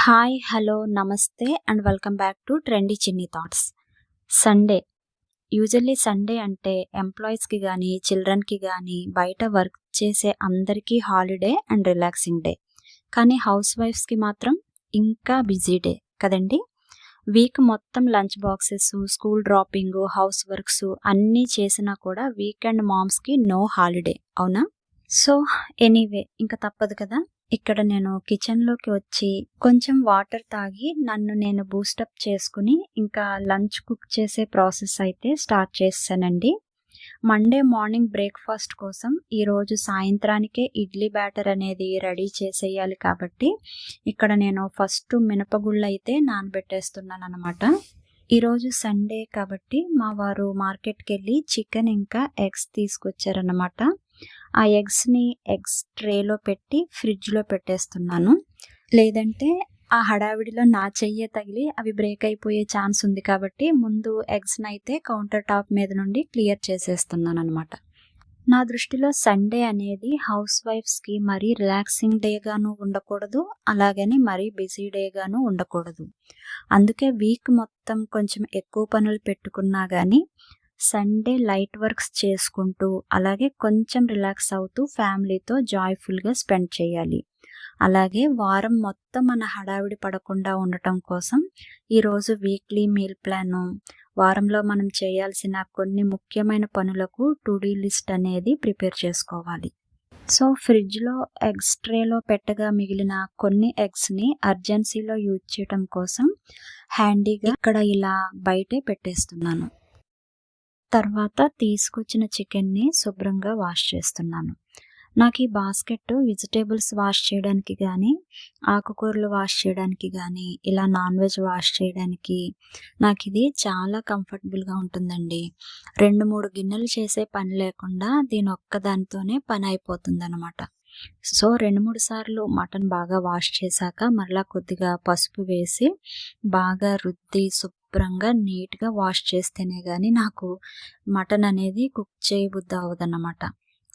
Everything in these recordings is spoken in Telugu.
హాయ్ హలో నమస్తే and welcome back to trendy Chinni thoughts Sunday usually Sunday అంటే ఎంప్లాయీస్కి కానీ చిల్డ్రన్కి కానీ బయట వర్క్ చేసే అందరికీ హాలిడే అండ్ రిలాక్సింగ్ డే కానీ హౌస్ వైఫ్స్కి మాత్రం ఇంకా బిజీ డే కదండి? వీక్ మొత్తం lunch boxes school dropping house works అన్నీ చేసినా కూడా వీకెండ్ మామ్స్కి నో హాలిడే అవునా? సో ఎనీవే ఇంకా తప్పదు కదా? ఇక్కడ నేను కిచెన్లోకి వచ్చి కొంచెం వాటర్ తాగి నన్ను నేను బూస్టప్ చేసుకుని ఇంకా లంచ్ కుక్ చేసే ప్రాసెస్ అయితే స్టార్ట్ చేశానండి మండే మార్నింగ్ బ్రేక్ఫాస్ట్ కోసం ఈరోజు సాయంత్రానికే ఇడ్లీ బ్యాటర్ అనేది రెడీ చేసేయాలి కాబట్టి ఇక్కడ నేను ఫస్ట్ మినపగుళ్ళు అయితే నానబెట్టేస్తున్నాను అనమాట ఈరోజు సండే కాబట్టి మా వారు మార్కెట్కి వెళ్ళి చికెన్ ఇంకా ఎగ్స్ తీసుకొచ్చారనమాట ఆ ఎగ్స్ని ఎగ్స్ ట్రేలో పెట్టి ఫ్రిడ్జ్లో పెట్టేస్తున్నాను. లేదంటే ఆ హడావిడిలో నా చెయ్యే తగిలి అవి బ్రేక్ అయిపోయే ఛాన్స్ ఉంది కాబట్టి ముందు ఎగ్స్ని అయితే కౌంటర్ టాప్ మీద నుండి క్లియర్ చేసేస్తున్నాను అనమాట నా దృష్టిలో సండే అనేది హౌస్ వైఫ్స్కి మరీ రిలాక్సింగ్ డేగాను ఉండకూడదు అలాగని మరీ బిజీ డేగాను ఉండకూడదు. అందుకే వీక్ మొత్తం కొంచెం ఎక్కువ పనులు పెట్టుకున్నా కానీ సండే లైట్ వర్క్స్ చేసుకుంటూ అలాగే కొంచెం రిలాక్స్ అవుతూ ఫ్యామిలీతో జాయ్ఫుల్గా స్పెండ్ చేయాలి. అలాగే వారం మొత్తం మన హడావిడి పడకుండా ఉండటం కోసం ఈరోజు వీక్లీ మీల్ ప్లాను వారంలో మనం చేయాల్సిన కొన్ని ముఖ్యమైన పనులకు టు డీ లిస్ట్ అనేది ప్రిపేర్ చేసుకోవాలి. సో ఫ్రిడ్జ్లో ఎగ్స్ ట్రేలో పెట్టగా మిగిలిన కొన్ని ఎగ్స్ని అర్జెన్సీలో యూజ్ చేయడం కోసం హ్యాండీగా ఇక్కడ ఇలా బయటే పెట్టేస్తున్నాను. తర్వాత తీసుకొచ్చిన చికెన్ని శుభ్రంగా వాష్ చేస్తున్నాను. నాకు ఈ బాస్కెట్ వెజిటేబుల్స్ వాష్ చేయడానికి కానీ ఆకుకూరలు వాష్ చేయడానికి కానీ ఇలా నాన్ వెజ్ వాష్ చేయడానికి నాకు ఇది చాలా కంఫర్టబుల్గా ఉంటుందండి. రెండు మూడు గిన్నెలు చేసే పని లేకుండా దీని ఒక్కదానితోనే పని అయిపోతుంది అనమాట సో రెండు మూడు సార్లు మటన్ బాగా వాష్ చేశాక మరలా కొద్దిగా పసుపు వేసి బాగా రుద్ది శుభ్రంగా నీట్గా వాష్ చేస్తేనే కానీ నాకు మటన్ అనేది కుక్ చేయబుద్ధి అవ్వదన్నమాట.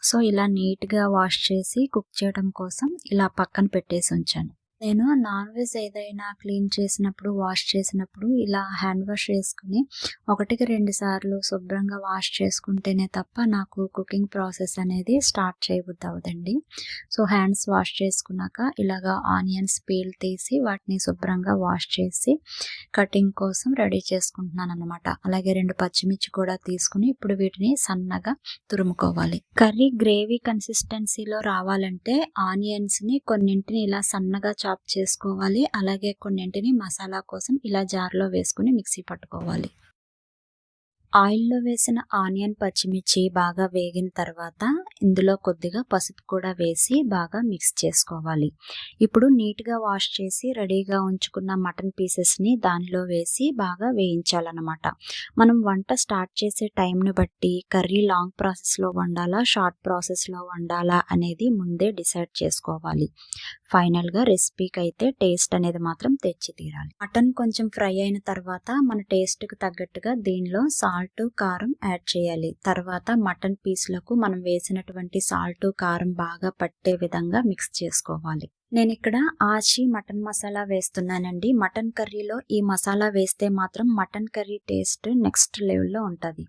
సో ఇలా నీట్గా వాష్ చేసి కుక్ చేయడం కోసం ఇలా పక్కన పెట్టేసి ఉంచాను. నేను నాన్ వెజ్ ఏదైనా క్లీన్ చేసినప్పుడు వాష్ చేసినప్పుడు ఇలా హ్యాండ్ వాష్ చేసుకుని ఒకటికి రెండు సార్లు శుభ్రంగా వాష్ చేసుకుంటేనే తప్ప నాకు కుకింగ్ ప్రాసెస్ అనేది స్టార్ట్ చేయబుద్ది అవదండి సో హ్యాండ్స్ వాష్ చేసుకున్నాక ఇలాగా ఆనియన్స్ పీల్ తీసి వాటిని శుభ్రంగా వాష్ చేసి కటింగ్ కోసం రెడీ చేసుకుంటున్నాను అనమాట అలాగే రెండు పచ్చిమిర్చి కూడా తీసుకుని ఇప్పుడు వీటిని సన్నగా తురుముకోవాలి. కర్రీ గ్రేవీ కన్సిస్టెన్సీలో రావాలంటే ఆనియన్స్ని కొన్నింటిని ఇలా సన్నగా చాప్ చేసుకోవాలి. అలాగే కొన్నింటిని మసాలా కోసం ఇలా జార్లో వేసుకుని మిక్సీ పట్టుకోవాలి. ఆయిల్లో వేసిన ఆనియన్ పచ్చిమిర్చి బాగా వేగిన తర్వాత ఇందులో కొద్దిగా పసుపు కూడా వేసి బాగా మిక్స్ చేసుకోవాలి. ఇప్పుడు నీట్గా వాష్ చేసి రెడీగా ఉంచుకున్న మటన్ పీసెస్ని దానిలో వేసి బాగా వేయించాలన్నమాట. మనం వంట స్టార్ట్ చేసే టైంని బట్టి కర్రీ లాంగ్ ప్రాసెస్లో వండాలా షార్ట్ ప్రాసెస్లో వండాలా అనేది ముందే డిసైడ్ చేసుకోవాలి. ఫైనల్గా రెసిపీకి అయితే టేస్ట్ అనేది మాత్రం తెచ్చి తీరాలి మటన్ కొంచెం ఫ్రై అయిన తర్వాత మన టేస్ట్కి తగ్గట్టుగా దీనిలో సాల్ట్ కారం యాడ్ చేయాలి. తర్వాత మటన్ పీస్లకు మనం వేసినటువంటి సాల్ట్ కారం బాగా పట్టే విధంగా మిక్స్ చేసుకోవాలి. నేను ఇక్కడ ఆచి మటన్ మసాలా వేస్తున్నానండి. మటన్ కర్రీలో ఈ మసాలా వేస్తే మాత్రం మటన్ కర్రీ టేస్ట్ నెక్స్ట్ లెవెల్లో ఉంటుంది.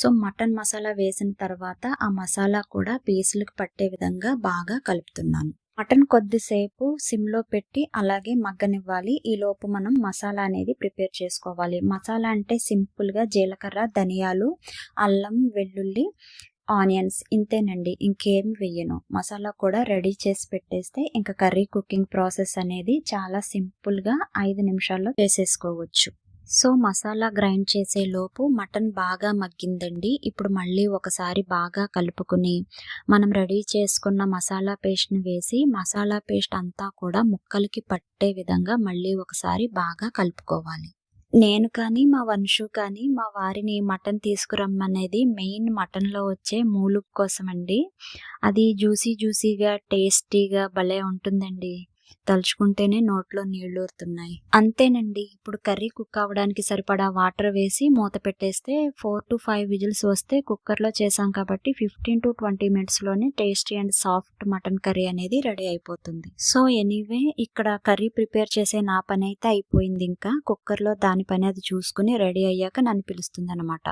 సో మటన్ మసాలా వేసిన తర్వాత ఆ మసాలా కూడా పీసులకు పట్టే విధంగా బాగా కలుపుతున్నాను. మటన్ కొద్దిసేపు సిమ్లో పెట్టి అలాగే మగ్గనివ్వాలి. ఈ లోపు మనం మసాలా అనేది ప్రిపేర్ చేసుకోవాలి. మసాలా అంటే సింపుల్గా జీలకర్ర ధనియాలు అల్లం వెల్లుల్లి ఆనియన్స్ ఇంతేనండి. ఇంకేం వెయ్యను. మసాలా కూడా రెడీ చేసి పెట్టేస్తే ఇంకా కర్రీ కుకింగ్ ప్రాసెస్ అనేది చాలా సింపుల్గా ఐదు నిమిషాల్లో చేసేసుకోవచ్చు. సో మసాలా గ్రైండ్ చేసే లోపు మటన్ బాగా మగ్గిందండి. ఇప్పుడు మళ్ళీ ఒకసారి బాగా కలుపుకుని మనం రెడీ చేసుకున్న మసాలా పేస్ట్ని వేసి మసాలా పేస్ట్ అంతా కూడా ముక్కలకి పట్టే విధంగా మళ్ళీ ఒకసారి బాగా కలుపుకోవాలి. నేను కానీ మా వంశు కానీ మా వారిని మటన్ తీసుకురమ్మనేది మెయిన్ మటన్లో వచ్చే మూలుగు కోసం అండి అది జ్యూసీ జ్యూసీగా టేస్టీగా భలే ఉంటుందండి. తలుచుకుంటేనే నోట్లో నీళ్ళూరుతున్నాయి అంతేనండి ఇప్పుడు కర్రీ కుక్ అవ్వడానికి సరిపడా వాటర్ వేసి మూత పెట్టేస్తే ఫోర్ టు ఫైవ్ విజిల్స్ వస్తే కుక్కర్లో చేసాం కాబట్టి fifteen to twenty మినిట్స్లోనే tasty and soft mutton curry అనేది రెడీ అయిపోతుంది. సో ఎనీవే ఇక్కడ కర్రీ ప్రిపేర్ చేసే నా పని అయితే అయిపోయింది ఇంకా. కుక్కర్లో దాని పని అది చూసుకుని రెడీ అయ్యాక నన్ను పిలుస్తుంది అనమాట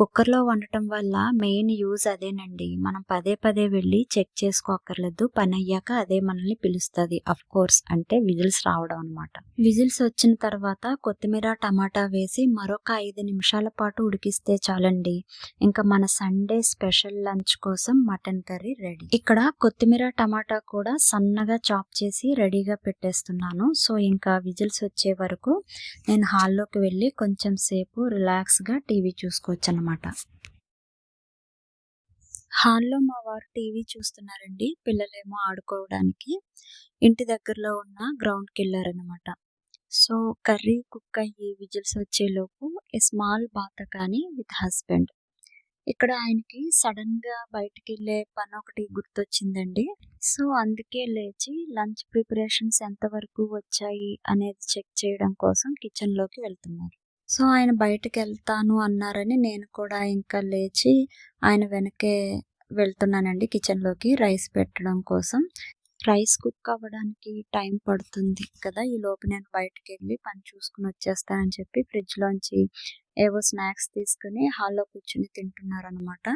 కుక్కర్లో వండటం వల్ల మెయిన్ యూజ్ అదేనండి. మనం పదే పదే వెళ్ళి చెక్ చేసుకోక్కర్లేదు పని అయ్యాక అదే మనల్ని పిలుస్తుంది. అఫ్ కోర్స్ అంటే విజిల్స్ రావడం అనమాట విజిల్స్ వచ్చిన తర్వాత కొత్తిమీర టమాటా వేసి మరొక ఐదు నిమిషాల పాటు ఉడికిస్తే చాలండి. ఇంకా మన సండే స్పెషల్ లంచ్ కోసం మటన్ కర్రీ రెడీ. ఇక్కడ కొత్తిమీర టమాటా కూడా సన్నగా చాప్ చేసి రెడీగా పెట్టేస్తున్నాను. సో ఇంకా విజిల్స్ వచ్చే వరకు నేను హాల్లోకి వెళ్ళి కొంచెం సేపు రిలాక్స్గా టీవీ చూసుకోవచ్చు అనమాట హాల్లో మా వారు టీవీ చూస్తున్నారండి. పిల్లలేమో ఆడుకోవడానికి. ఇంటి దగ్గరలో ఉన్న గ్రౌండ్కి వెళ్ళారనమాట సో కర్రీ కుక్ అయ్యి విజిల్స్ వచ్చేలోపు ఏ స్మాల్ బాత కానీ విత్ హస్బెండ్. ఇక్కడ ఆయనకి సడన్గా బయటికి వెళ్ళే పని ఒకటి గుర్తొచ్చిందండి. సో అందుకే లేచి లంచ్ ప్రిపరేషన్స్ ఎంతవరకు వచ్చాయి అనేది చెక్ చేయడం కోసం కిచెన్లోకి వెళ్తున్నారు. సో ఆయన బయటకు వెళ్తాను అన్నారని నేను కూడా ఇంకా లేచి ఆయన వెనకే వెళ్తున్నానండి కిచెన్లోకి రైస్ పెట్టడం కోసం. రైస్ కుక్ అవ్వడానికి టైం పడుతుంది కదా ఈ లోపు నేను బయటకు వెళ్ళి పని చూసుకుని వచ్చేస్తానని చెప్పి ఫ్రిడ్జ్లోంచి ఏవో స్నాక్స్ తీసుకుని హాల్లో కూర్చుని తింటున్నారు అనమాట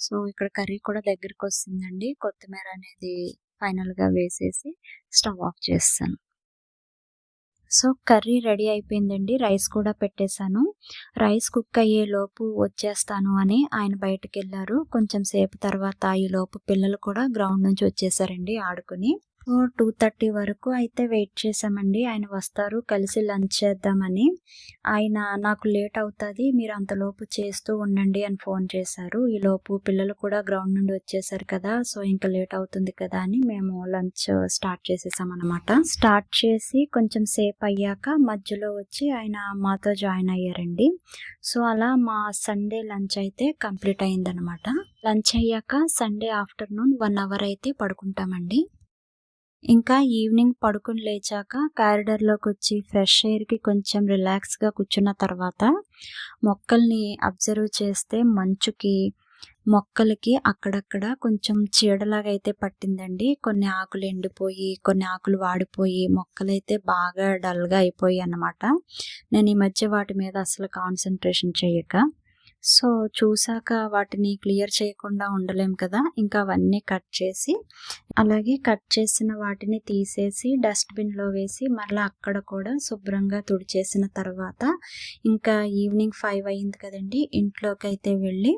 సో ఇక్కడ కర్రీ కూడా దగ్గరికి వస్తుందండి కొత్తిమీర అనేది ఫైనల్గా వేసేసి స్టవ్ ఆఫ్ చేస్తాను. సో కర్రీ రెడీ అయిపోయిందండి. రైస్ కూడా పెట్టేశాను. రైస్ కుక్ అయ్యే లోపు వచ్చేస్తాను అని ఆయన బయటకు వెళ్ళారు కొంచెం సేపు తర్వాత ఈ లోపు పిల్లలు కూడా గ్రౌండ్ నుంచి వచ్చేసారండి ఆడుకుని. టూ థర్టీ వరకు అయితే వెయిట్ చేసామండి ఆయన వస్తారు కలిసి లంచ్ చేద్దామని. ఆయన నాకు లేట్ అవుతుంది మీరు అంతలోపు చేస్తూ ఉండండి అని ఫోన్ చేశారు. ఈలోపు పిల్లలు కూడా గ్రౌండ్ నుండి వచ్చేసారు కదా సో ఇంకా లేట్ అవుతుంది కదా అని మేము లంచ్ స్టార్ట్ చేసేసాం అనమాట స్టార్ట్ చేసి కొంచెం సేపు అయ్యాక మధ్యలో వచ్చి ఆయన మాతో జాయిన్ అయ్యారండి. సో అలా మా సండే లంచ్ అయితే కంప్లీట్ అయిందనమాట లంచ్ అయ్యాక సండే ఆఫ్టర్నూన్ వన్ అవర్ అయితే పడుకుంటామండి. ఇంకా ఈవినింగ్ పడుకుని లేచాక కారిడార్లోకి వచ్చి ఫ్రెష్ ఎయిర్కి కొంచెం రిలాక్స్గా కూర్చున్న తర్వాత మొక్కల్ని అబ్జర్వ్ చేస్తే మంచుకి మొక్కలకి అక్కడక్కడ కొంచెం చీడలాగా అయితే పట్టిందండి. కొన్ని ఆకులు ఎండిపోయి కొన్ని ఆకులు వాడిపోయి మొక్కలైతే బాగా డల్గా అయిపోయి అన్నమాట నేను ఈ మధ్య వాటి మీద అసలు కాన్సన్ట్రేషన్ చేయక సో చూసాక వాటిని క్లియర్ చేయకుండా ఉండలేం కదా. ఇంకా అవన్నీ కట్ చేసి అలాగే కట్ చేసిన వాటిని తీసేసి డస్ట్బిన్లో వేసి మళ్ళీ అక్కడ కూడా శుభ్రంగా తుడిచేసిన తర్వాత ఇంకా ఈవినింగ్ ఫైవ్ అయింది కదండి. ఇంట్లోకి అయితే వెళ్ళి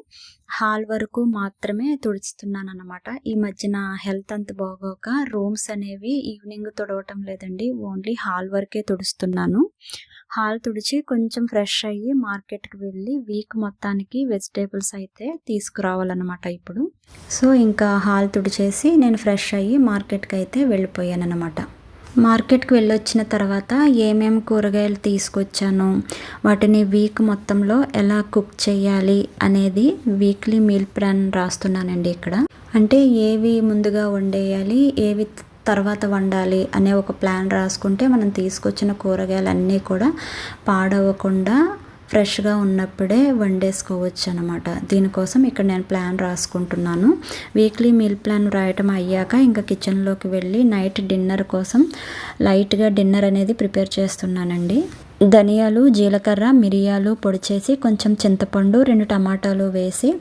హాల్ వరకు మాత్రమే తుడుచుతున్నాను అనమాట ఈ మధ్యన హెల్త్ అంత బాగోక రూమ్స్ అనేవి ఈవినింగ్ తుడవటం లేదండి. ఓన్లీ హాల్ వరకే తుడుస్తున్నాను. హాల్ తుడిచి కొంచెం ఫ్రెష్ అయ్యి మార్కెట్కి వెళ్ళి వీక్ మొత్తానికి వెజిటేబుల్స్ అయితే తీసుకురావాలన్నమాట ఇప్పుడు. సో ఇంకా హాల్ తుడిచేసి నేను ఫ్రెష్ అయ్యి మార్కెట్కి అయితే వెళ్ళిపోయాను అనమాట మార్కెట్కి వెళ్ళొచ్చిన తర్వాత ఏమేమి కూరగాయలు తీసుకొచ్చాను వాటిని వీక్ మొత్తంలో ఎలా కుక్ చేయాలి అనేది వీక్లీ మీల్ ప్లాన్ రాస్తున్నానండి ఇక్కడ. అంటే ఏవి ముందుగా వండేయాలి ఏవి తర్వాత వండాలి అనే ఒక ప్లాన్ రాసుకుంటే మనం తీసుకొచ్చిన కూరగాయలన్నీ కూడా పాడవకుండా ఫ్రెష్గా ఉన్నప్పుడే వండేసుకోవచ్చు అనమాట దీనికోసం ఇక్కడ నేను ప్లాన్ రాసుకుంటున్నాను. వీక్లీ మీల్ ప్లాన్ రాయటం అయ్యాక ఇంకా కిచెన్లోకి వెళ్ళి నైట్ డిన్నర్ కోసం లైట్గా డిన్నర్ అనేది ప్రిపేర్ చేస్తున్నానండి. ధనియాలు జీలకర్ర మిరియాలు పొడి చేసి కొంచెం చింతపండు రెండు టమాటాలు వేసి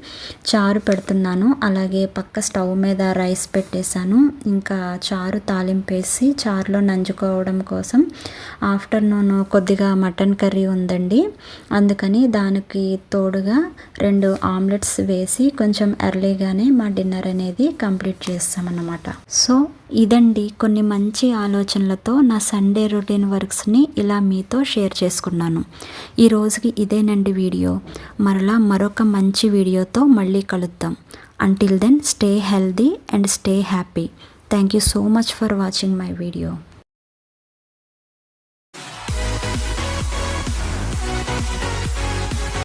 చారు పెడుతున్నాను. అలాగే పక్క స్టవ్ మీద రైస్ పెట్టేశాను. ఇంకా చారు తాలింపేసి చారులో నంజుకోవడం కోసం ఆఫ్టర్నూన్ కొద్దిగా మటన్ కర్రీ ఉందండి. అందుకని దానికి తోడుగా రెండు ఆమ్లెట్స్ వేసి కొంచెం ఎర్లీగానే మా డిన్నర్ అనేది కంప్లీట్ చేస్తామన్నమాట. సో ఇదండి కొన్ని మంచి ఆలోచనలతో నా సండే రొటీన్ వర్క్స్ని ఇలా మీతో షేర్ చేసుకున్నాను. ఈ రోజుకి ఇదేనండి వీడియో. మరలా మరొక మంచి వీడియోతో మళ్ళీ కలుద్దాం. Until then stay healthy and stay happy thank you so much for watching my video